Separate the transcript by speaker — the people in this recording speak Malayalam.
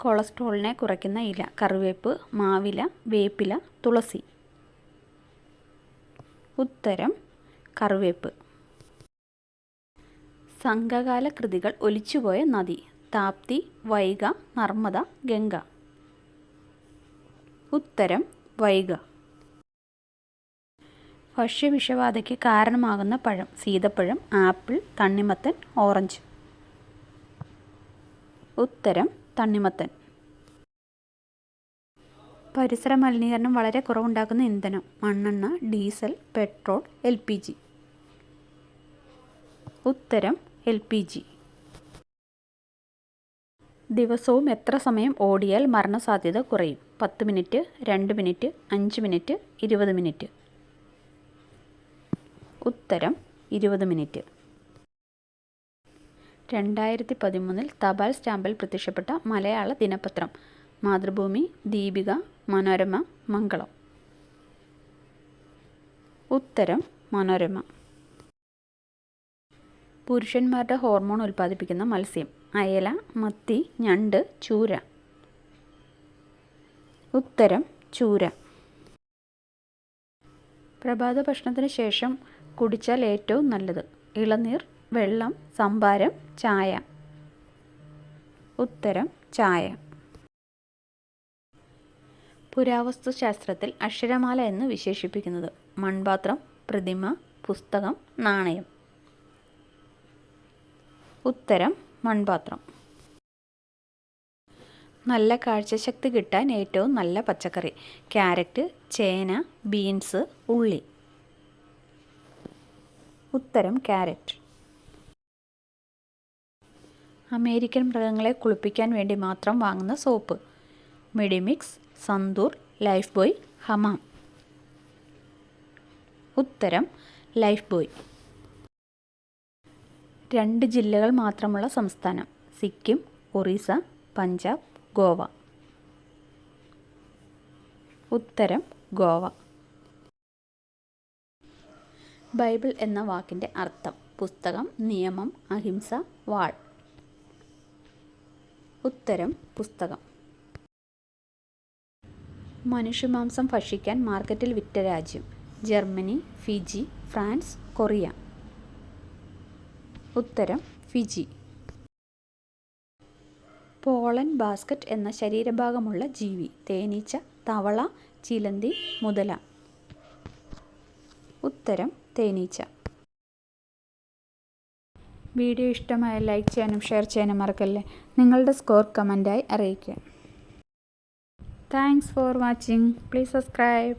Speaker 1: കൊളസ്ട്രോളിനെ കുറയ്ക്കുന്ന ഇല കറിവേപ്പ് മാവില വേപ്പില തുളസി. ഉത്തരം കറിവേപ്പ്. സംഘകാല കൃതികൾ ഒലിച്ചുപോയ നദി താപ്തി വൈഗ നർമ്മദ ഗംഗ. ഉത്തരം വൈഗ. ഭക്ഷ്യവിഷബാധയ്ക്ക് കാരണമാകുന്ന പഴം സീതപ്പഴം ആപ്പിൾ തണ്ണിമത്തൻ ഓറഞ്ച്. ഉത്തരം തണ്ണിമത്തൻ. പരിസര മലിനീകരണം വളരെ കുറവുണ്ടാക്കുന്ന ഇന്ധനം മണ്ണെണ്ണ diesel petrol L P G ഉത്തരം എൽ പി ജി ദിവസവും എത്ര സമയം ഓടിയാൽ മരണസാധ്യത കുറയും? പത്ത് മിനിറ്റ് രണ്ട് മിനിറ്റ് അഞ്ച് മിനിറ്റ് ഇരുപത് മിനിറ്റ്. ഉത്തരം ഇരുപത് മിനിറ്റ്. രണ്ടായിരത്തി പതിമൂന്നിൽ തപാൽ സ്റ്റാമ്പിൽ പ്രത്യക്ഷപ്പെട്ട മലയാള ദിനപത്രം. മാതൃഭൂമി ദീപിക മനോരമ മംഗളം. ഉത്തരം മനോരമ. പുരുഷന്മാരുടെ ഹോർമോൺ ഉൽപ്പാദിപ്പിക്കുന്ന മത്സ്യം. അയല മത്തി ഞണ്ട് ചൂര. ഉത്തരം ചൂര. പ്രഭാത ഭക്ഷണത്തിന് ശേഷം കുടിച്ചാൽ ഏറ്റവും നല്ലത്. ഇളനീർ വെള്ളം സംഭാരം ചായ. ഉത്തരം ചായ. പുരാവസ്തു ശാസ്ത്രത്തിൽ അക്ഷരമാല എന്ന് വിശേഷിപ്പിക്കുന്നത് മൺപാത്രം പ്രതിമ പുസ്തകം നാണയം. ഉത്തരം മൺപാത്രം. നല്ല കാഴ്ചശക്തി കിട്ടാൻ ഏറ്റവും നല്ല പച്ചക്കറി. ക്യാരറ്റ് ചേന ബീൻസ് ഉള്ളി. ഉത്തരം ക്യാരറ്റ്. അമേരിക്കൻ മൃഗങ്ങളെ കുളിപ്പിക്കാൻ വേണ്ടി മാത്രം വാങ്ങുന്ന soap. Medimix Santoor Lifebuoy Hamam. ഉത്തരം ലൈഫ് ബോയ്. രണ്ട് ജില്ലകൾ മാത്രമുള്ള സംസ്ഥാനം. സിക്കിം ഒറീസ പഞ്ചാബ് ഗോവ. ഉത്തരം ഗോവ. ബൈബിൾ എന്ന വാക്കിന്റെ അർത്ഥം പുസ്തകം നിയമം അഹിംസ വാൾ. ഉത്തരം പുസ്തകം. മനുഷ്യമാംസം ഭക്ഷിക്കാൻ മാർക്കറ്റിൽ വിറ്റ രാജ്യം. Germany Fiji France Korea. ഉത്തരം ഫിജി. പോളൻ ബാസ്ക്കറ്റ് എന്ന ശരീരഭാഗമുള്ള ജീവി. തേനീച്ച തവള ചിലന്തി മുതല. ഉത്തരം തേനീച്ച. വീഡിയോ ഇഷ്ടമായ ലൈക്ക് ചെയ്യാനും ഷെയർ ചെയ്യാനും മറക്കല്ലേ. നിങ്ങളുടെ സ്കോർ കമന്റായി അറിയിക്കുക. Thanks for watching. Please subscribe.